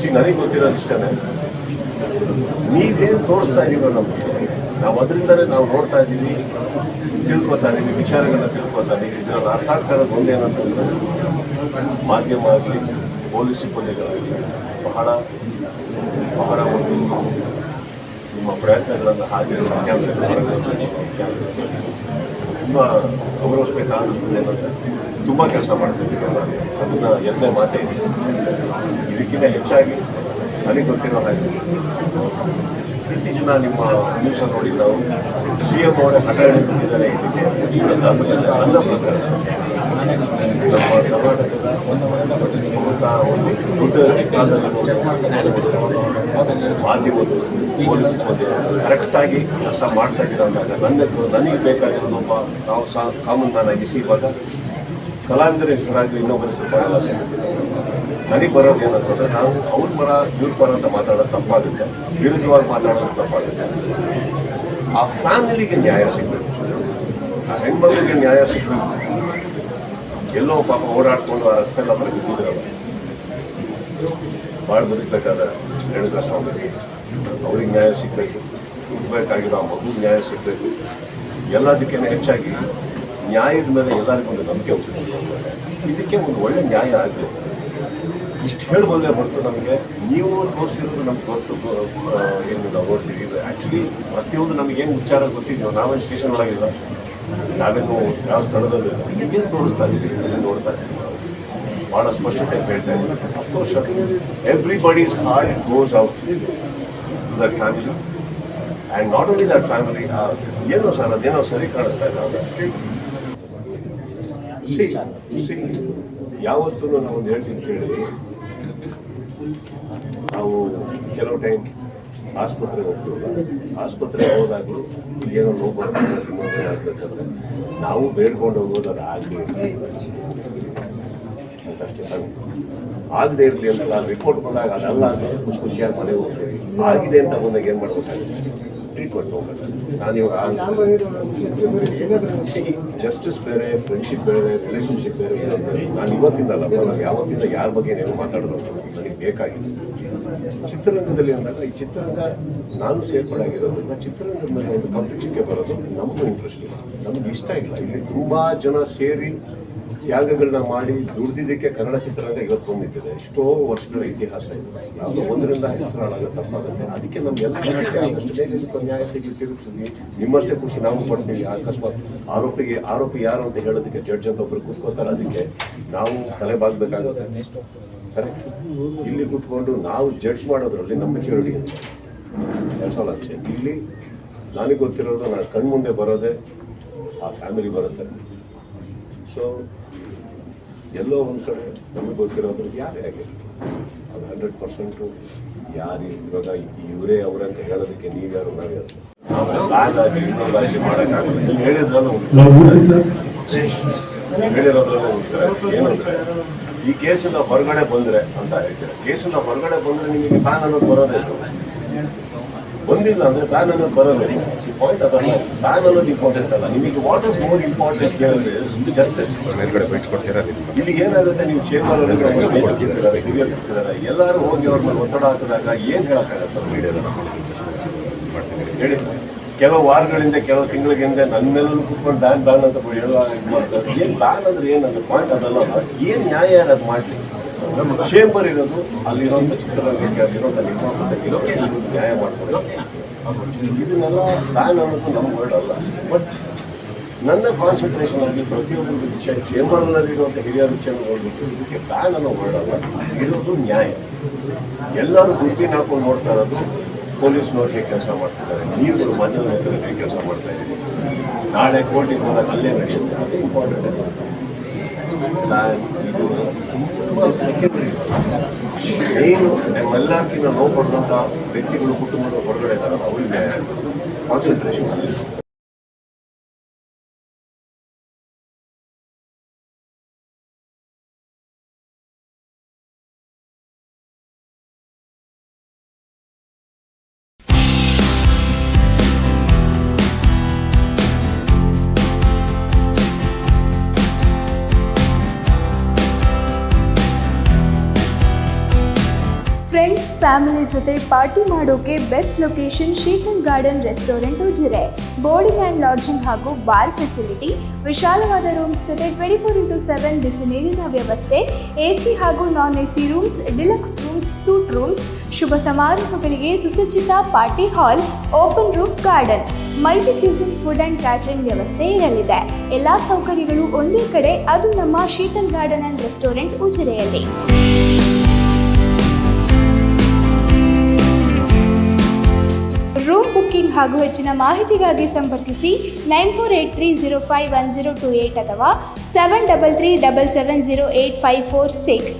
C ನನಗೆ ಗೊತ್ತಿರೋದು ಇಷ್ಟೇ ನೀವೇನು ತೋರಿಸ್ತಾ ಇದ್ದೀವೋ ನಮಗೆ. ನಾವು ಅದರಿಂದಲೇ ನಾವು ನೋಡ್ತಾ ಇದ್ದೀವಿ ತಿಳ್ಕೊತಾ ಇದ್ದೀವಿ ವಿಚಾರಗಳನ್ನ ತಿಳ್ಕೊತಾ ಇದ್ದೀವಿ ಇದರಲ್ಲಿ ಅರ್ಥ ಆಗ್ತಾ ಒಂದೇನಂತಂದ್ರೆ ಮಾಧ್ಯಮ ಆಗಲಿ, ಪೊಲೀಸ್ ಸಿಬ್ಬಂದಿಗಳಾಗಲಿ, ಬಹಳ ಬಹಳ ಒಂದು ನಿಮ್ಮ ಪ್ರಯತ್ನಗಳನ್ನು ಹಾಗೆ ಸತ್ಯಾಂಶಗಳನ್ನು ತುಂಬ ಗೌರವಿಸ್ಬೇಕಾಗುತ್ತೆ ಏನಂದ್ರೆ ತುಂಬ ಕೆಲಸ ಮಾಡ್ತಿದ್ದೀರಲ್ಲ ಅದನ್ನು ಎರಡನೇ ಮಾತೇ ಇದೆ. ಇದಕ್ಕಿಂತ ಹೆಚ್ಚಾಗಿ ನನಗೆ ಗೊತ್ತಿರೋ ಹಾಗೆ, ಇತ್ತೀಚಿನ ನಿಮ್ಮ ನ್ಯೂಸ್ ನೋಡಿ ನಾವು ಸಿ ಎಂ ಅವರೇ ಹಠ ಬಂದಿದ್ದಾರೆ ಇದಕ್ಕೆ. ನನ್ನ ಪ್ರಕಾರ ನಮ್ಮ ಕರ್ನಾಟಕದ ಒಂದು ದೊಡ್ಡ ಮಾಧ್ಯಮಗಳು ಪೊಲೀಸ್ ಕರೆಕ್ಟಾಗಿ ಕೆಲಸ ಮಾಡ್ತಾ ಇದ್ದಾಗ ನನಗೆ ಬೇಕಾಗಿರೋದು ಒಬ್ಬ ನಾವು ಸಹ ಕಾಮನ್ ಮ್ಯಾನ್ ಆಗಿಸಿ ಇವಾಗ ಕಲಾವಿದರ ಹೆಸರಾಗಲಿ, ಇನ್ನೊಬ್ಬರ ಹೆಸರು ನನಗೆ ಬರೋದು ಏನಂತಂದ್ರೆ ನಾವು ಅವ್ರ ಬರ, ಇವ್ರ ಪರ ಅಂತ ಮಾತಾಡೋದು ತಪ್ಪಾಗುತ್ತೆ. ವಿರುದ್ಧವಾಗಿ ಮಾತಾಡೋದು ತಪ್ಪಾಗುತ್ತೆ. ಆ ಫ್ಯಾಮಿಲಿಗೆ ನ್ಯಾಯ ಸಿಗಬೇಕು. ಆ ಹೆಣ್ಮಗಳಿಗೆ ನ್ಯಾಯ ಸಿಗಬೇಕು. ಎಲ್ಲೋ ಪಾಪ ಓಡಾಡ್ಕೊಂಡು ಆ ಹತ್ರ ಬಿದ್ದಿದ್ರಲ್ಲ ಭಾಳ ಬದುಕಬೇಕಾದ ರೇಣುಕಾ ಸ್ವಾಮಿಗೆ ಅವ್ರಿಗೆ ನ್ಯಾಯ ಸಿಗಬೇಕು ಹುಟ್ಟಬೇಕಾಗಿರೋ ಆ ಮಗು ನ್ಯಾಯ ಸಿಗಬೇಕು. ಎಲ್ಲದಕ್ಕಿಂತ ಹೆಚ್ಚಾಗಿ ನ್ಯಾಯದ ಮೇಲೆ ಎಲ್ಲರಿಗೂ ಒಂದು ನಂಬಿಕೆ ಹೋಗ್ತದೆ ಇದಕ್ಕೆ ಒಂದು ಒಳ್ಳೆ ನ್ಯಾಯ ಆಗಬೇಕು. ಇಷ್ಟು ಹೇಳ್ಬೋದೇ ಹೊರತು ನಮಗೆ ನೀವು ತೋರಿಸಿರೋದು ನಮ್ಗೆ ಗೊತ್ತು ಏನು ನಾವು ನೋಡ್ತೀವಿ. ಆ್ಯಕ್ಚುಲಿ ಪ್ರತಿಯೊಂದು ನಮಗೆ ಏನು ವಿಚಾರ ಗೊತ್ತಿದೆಯೋ ನಾವೇನು ಸ್ಟೇಷನ್ ಒಳಗಿಲ್ಲ. ನಾವೇನು ಯಾವ ಸ್ಥಳದಲ್ಲಿ ಏನು ತೋರಿಸ್ತಾ ಇದ್ದೀವಿ ನೋಡ್ತಾ ಇದ್ದೀವಿ ಭಾಳ ಸ್ಪಷ್ಟತೆ ಹೇಳ್ತಾ ಇದ್ದೀನಿ. Of course everybody's heart it goes out to that family and not only that family ಏನೋ ಸರ್ ಅದೇನೋ ಸರಿ ಕಾಣಿಸ್ತಾ ಇಲ್ಲ. ಯಾವತ್ತೂ ನಾವು ಒಂದು ಹೇಳ್ತೀನಿ ಕೇಳಿ. ನಾವು ಕೆಲವು ಟೈಮ್ ಆಸ್ಪತ್ರೆಗೆ ಹೋಗ್ತೀವಲ್ಲ ಆಸ್ಪತ್ರೆಗೆ ಹೋದಾಗಲೂ ಏನೋ ನೋವು ಬರ್ತದೆ ಇನ್ನೊಂದು ಆಗ್ಬೇಕಾದ್ರೆ ನಾವು ಬೇಡ್ಕೊಂಡು ಹೋಗೋದು ಅದು ಆಗಲಿ ಅಂತಷ್ಟೇ ಸಣ್ಣ ಆಗದೆ ಇರಲಿ ಅಂತ ನಾನು ರಿಪೋರ್ಟ್ ಬಂದಾಗ ಅದಲ್ಲ ಅಂತ ಖುಷಿ ಖುಷಿಯಾಗಿ ಮನೆಗೆ ಹೋಗ್ತೀವಿ. ಆಗಿದೆ ಅಂತ ಬಂದಾಗ ಏನು ಮಾಡ್ಬೇಕಾಗುತ್ತೆ? ಟ್ರೀಟ್ಮೆಂಟ್ ಹೋಗ್ಬೇಕು. ನಾನು ಇವಾಗ ಜಸ್ಟಿಸ್ ಬೇರೆ ಫ್ರೆಂಡ್ಶಿಪ್ ಬೇರೆ ರಿಲೇಷನ್ಶಿಪ್ ಬೇರೆ ನಾನು ಇವತ್ತಿಂದ ಇವತ್ತಿಂದಲ್ಲ ನಾನು ಯಾವತ್ತಿಂದ ಯಾರ ಬಗ್ಗೆ ನೀವು ಮಾತಾಡೋದು ನನಗೆ ಬೇಕಾಗಿತ್ತು ಚಿತ್ರರಂಗದಲ್ಲಿ ಅಂದಾಗ ಈ ಚಿತ್ರರಂಗ ನಾನು ಸೇರ್ಪಡಾಗಿರೋದ್ರಿಂದ ಚಿತ್ರರಂಗದ ಮೇಲೆ ಒಂದು ಕಂಪಿಚಿಕೆ ಬರೋದು ನಮಗೂ ಇಂಟ್ರೆಸ್ಟ್ ಇಲ್ಲ. ನಮ್ಗೆ ಇಷ್ಟ ಇಲ್ಲ. ಇಲ್ಲಿ ತುಂಬ ಜನ ಸೇರಿ ತ್ಯಾಗಗಳನ್ನ ಮಾಡಿ ದುಡ್ದಿದ್ದಕ್ಕೆ ಕನ್ನಡ ಚಿತ್ರರಂಗ ಇವತ್ತು ಬಂದಿದೆ. ಎಷ್ಟೋ ವರ್ಷಗಳ ಇತಿಹಾಸ ಇದೆ. ಯಾವುದೋ ಒಂದರಿಂದ ಹೆಸರಾಳಾಗ ತಪ್ಪಾಗುತ್ತೆ ಅದಕ್ಕೆ ನಮ್ಗೆಲ್ಲ ಆದಷ್ಟು ಇದಕ್ಕೆ ನ್ಯಾಯ ಸಿಗಲಿ ತಿರುಗಿಸ್ತೀವಿ ನಿಮ್ಮಷ್ಟೇ ಖುಷಿ, ನಾವು ಪಡ್ತೀವಿ. ಅಕಸ್ಮಾತ್ ಆರೋಪಿಗೆ, ಆರೋಪಿ ಯಾರು ಅಂತ ಹೇಳೋದಕ್ಕೆ ಜಡ್ಜ್ ಅಂತ ಒಬ್ರು ಕೂತ್ಕೋತಾರೆ ಅದಕ್ಕೆ ನಾವು ತಲೆ ಬಾಗ್ಬೇಕಾಗುತ್ತೆ. ಕರೆಕ್ಟ್ ಇಲ್ಲಿ ಕೂತ್ಕೊಂಡು ನಾವು ಜಡ್ಜ್ ಮಾಡೋದ್ರಲ್ಲಿ ನಮ್ಮ ಚಳಿ ಎರಡು ಸಾವಿರ ಲಕ್ಷ ಇಲ್ಲಿ ನನಗೆ ಗೊತ್ತಿರೋದು, ನಾನು ಕಣ್ಮುಂದೆ ಬರೋದೇ ಆ ಫ್ಯಾಮಿಲಿ ಬರುತ್ತೆ. ಸೊ ಎಲ್ಲೋ ಒಂದು ಕಡೆ ನಮಗೆ ಗೊತ್ತಿರೋದು ಯಾರೇ ಆಗಿರಲಿ ಅದು ಹಂಡ್ರೆಡ್ ಪರ್ಸೆಂಟು ಯಾರು ಇವಾಗ ಇವರೇ ಅವರೇ ಅಂತ ಹೇಳೋದಕ್ಕೆ ನೀವ್ಯಾರು ನಾವ್ಯಾರು ನೀವು ಯಾರು ಹೇಳಿರೋದ್ರಲ್ಲೇ ಉತ್ತರ ಏನಂದ್ರೆ ಈ ಕೇಸಿಂದ ಹೊರಗಡೆ ಬಂದ್ರೆ ಅಂತ ಹೇಳ್ತಾರೆ? ಕೇಸಿಂದ ಹೊರಗಡೆ ಬಂದ್ರೆ ನಿಮಗೆ ಬ್ಯಾನ್ ಅನ್ನೋದು ಬರೋದೇ ಬಂದಿಲ್ಲ ಅಂದ್ರೆ ಬ್ಯಾನ್ ಅನ್ನೋದು ಬರೋದೇ. ಪಾಯಿಂಟ್ ಅದಲ್ಲ ಬ್ಯಾನ್ ಅನ್ನೋದು ಇಂಪಾರ್ಟೆಂಟ್ ಅಲ್ಲ. ನಿಮಗೆ what is more important justice ಮೇಲ್ಗಡೆ ಬಿಟ್ಕೊಡ್ತೀರಾ ಇಲ್ಲಿ ಏನಾಗುತ್ತೆ? ನೀವು ಚೇಂಬರ್ ಹಿರಿಯರು ಎಲ್ಲರೂ ಹೋಗಿ ಅವ್ರ ಮೇಲೆ ಒತ್ತಡ ಹಾಕಿದಾಗ ಏನ್ ಹೇಳಕ್ಕಾಗತ್ತೆ? ಮೀಡಿಯಾದ ಹೇಳಿ. ಕೆಲವು ವಾರಗಳಿಂದ ಕೆಲವು ತಿಂಗಳಿಗಿಂದ ನನ್ನ ಮೇಲೂ ಕುತ್ಕೊಂಡು ಬ್ಯಾನ್ ಬ್ಯಾನ್ ಅಂತ ಹೇಳುವ ಏನ್ ಬ್ಯಾನ್ ಅಂದ್ರೆ ಏನಂದ್ರೆ ಪಾಯಿಂಟ್ ಅದಲ್ಲ ಏನ್ ನ್ಯಾಯ ಅದು ಮಾಡ್ಲಿ? ನಮ್ಮ ಚೇಂಬರ್ ಇರೋದು ಅಲ್ಲಿರೋಂಥ ಚಿತ್ರರಂಗಕ್ಕೆ ನ್ಯಾಯ ಇದನ್ನೆಲ್ಲ ಬ್ಯಾನ್ ಅನ್ನೋದು ನಮ್ಮ ವರ್ಡ್ ಅಲ್ಲ. ಬಟ್ ನನ್ನ ಕಾನ್ಸಂಟ್ರೇಷನ್ ಆಗಿ ಪ್ರತಿಯೊಬ್ಬರು ಚೇಂಬರ್ನಲ್ಲಿ ಚೇಂಬರ್ನಲ್ಲಿರುವಂಥ ಹಿರಿಯ ವಿಚಾರ ನೋಡ್ಬಿಟ್ಟು ಇದಕ್ಕೆ ಬ್ಯಾನ್ ಅನ್ನೋ ವರ್ಡ್ ಅಲ್ಲ. ಇರೋದು ನ್ಯಾಯ. ಎಲ್ಲರೂ ಗುರ್ತಿನ ಹಾಕೊಂಡು ನೋಡ್ತಾ ಇರೋದು ಪೊಲೀಸ್ನವ್ರು ಹೇಗೆ ಕೆಲಸ ಮಾಡ್ತಿದ್ದಾರೆ. ನೀವುಗಳು ಮಾಧ್ಯಮ ಹೇಗೆ ಕೆಲಸ ಮಾಡ್ತಾ ಇದ್ದೀವಿ ನಾಳೆ ಕೋರ್ಟಿಗೆ ಹೋದಾಗ ಅಲ್ಲೇ ನಡೆಯುತ್ತೆ. ಅದೇ ಇಂಪಾರ್ಟೆಂಟ್ ತುಂಬ ಸೆಕೆಂಡ್ರಿ ಏನು ನಮ್ಮೆಲ್ಲರಿಗಿಂತ ನೋವು ಪಡೆದಂಥ ವ್ಯಕ್ತಿಗಳು ಕುಟುಂಬದ ಹೊರಗಡೆ ಇದ್ದಾರೆ. ಅವರಿಗೆ ಕಾನ್ಸಂಟ್ರೇಷನ್ ಫ್ರೆಂಡ್ಸ್ ಫ್ಯಾಮಿಲಿ ಜೊತೆ ಪಾರ್ಟಿ ಮಾಡೋಕೆ best location Sheetal garden restaurant Ujire. Boarding and lodging ಹಾಗೂ ಬಾರ್ ಫೆಸಿಲಿಟಿ ವಿಶಾಲವಾದ ರೂಮ್ಸ್ ಜೊತೆ ಟ್ವೆಂಟಿ ಫೋರ್ ಇಂಟು ಸೆವೆನ್ ಬಿಸಿ ನೀರಿನ ವ್ಯವಸ್ಥೆ ಎ ಸಿ ಹಾಗೂ non A C rooms deluxe rooms suite rooms ಶುಭ ಸಮಾರಂಭಗಳಿಗೆ ಸುಸಜ್ಜಿತ party hall open roof garden multi cuisine food and catering ವ್ಯವಸ್ಥೆ ಇರಲಿದೆ. ಎಲ್ಲ ಸೌಕರ್ಯಗಳು ಒಂದೇ ಕಡೆ, ಅದು ನಮ್ಮ ಶೀತಲ್ ಗಾರ್ಡನ್ ಆ್ಯಂಡ್ ರೆಸ್ಟೋರೆಂಟ್ ಉಜಿರೆಯಲ್ಲಿ. ರೂಮ್ ಬುಕ್ಕಿಂಗ್ ಹಾಗೂ ಹೆಚ್ಚಿನ ಮಾಹಿತಿಗಾಗಿ ಸಂಪರ್ಕಿಸಿ nine four eight three zero five one zero two eight ಅಥವಾ seven double three double seven zero eight five four six.